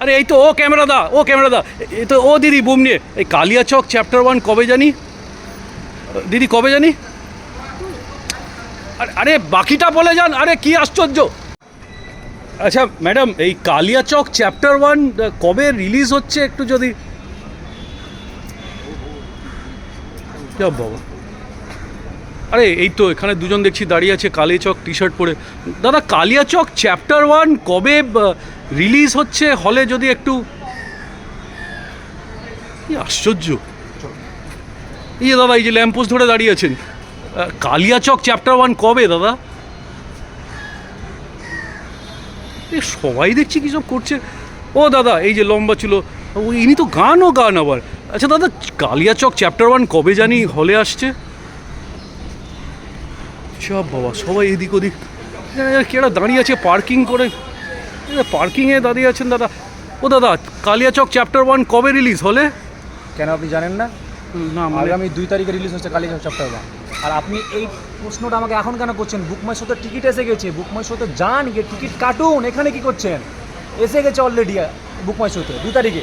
আরে এই তো, ও ক্যামেরা দা, ও ক্যামেরা দা। এই তো, ও দিদি, বুম নিয়ে। এই কালিয়াচক চ্যাপ্টার ওয়ান কবে জানি? দিদি, কবে জানি? আরে- আরে, বাকিটা বলে যান। আরে, কি আশ্চর্য। আচ্ছা ম্যাডাম, এই কালিয়াচক চ্যাপ্টার ওয়ান কবে রিলিজ হচ্ছে একটু যদি? বাবা। আরে, এই তো, এখানে দুজন দেখছি দাঁড়িয়ে আছে কালিয়াচক টি শার্ট পরে। দাদা কালিয়াচক চ্যাপ্টার ওয়ান কবে রিলিজ হচ্ছে হলে যদি একটু কি আশ্চর্য। এই দাদা, এই যে ল্যাম্পোস্ট ধরে দাঁড়িয়ে আছেন। কালিয়াচক চ্যাপ্টার ওয়ান কবে দাদা? এ সবাই দেখছি কি সব করছে। ও দাদা, এই যে লম্বা ছিল। ইনি তো গানও গান আবার। আচ্ছা দাদা, কালিয়াচক চ্যাপ্টার ওয়ান কবে জানি হলে আসছে? সব বাবা, সবাই এদিক ওদিক। কেরা দাঁড়িয়ে আছে পার্কিং করে? পার্কিংয়ে দাঁড়িয়ে আছেন দাদা। ও দাদা কালিয়াচক চ্যাপ্টার ওয়ান কবে রিলিজ হলে? কেন আপনি জানেন না? না মানে আগামী দুই তারিখে রিলিজ হচ্ছে কালিয়াচক চ্যাপ্টার ওয়ান আর আপনি এই প্রশ্নটা আমাকে এখন কেন করছেন? বুকমাই শোতে টিকিট এসে গেছে। বুকমাই শোতে যান গিয়ে টিকিট কাটুন। এখানে কি করছেন? এসে গেছে অলরেডি বুকমাই শোতে দুই তারিখে।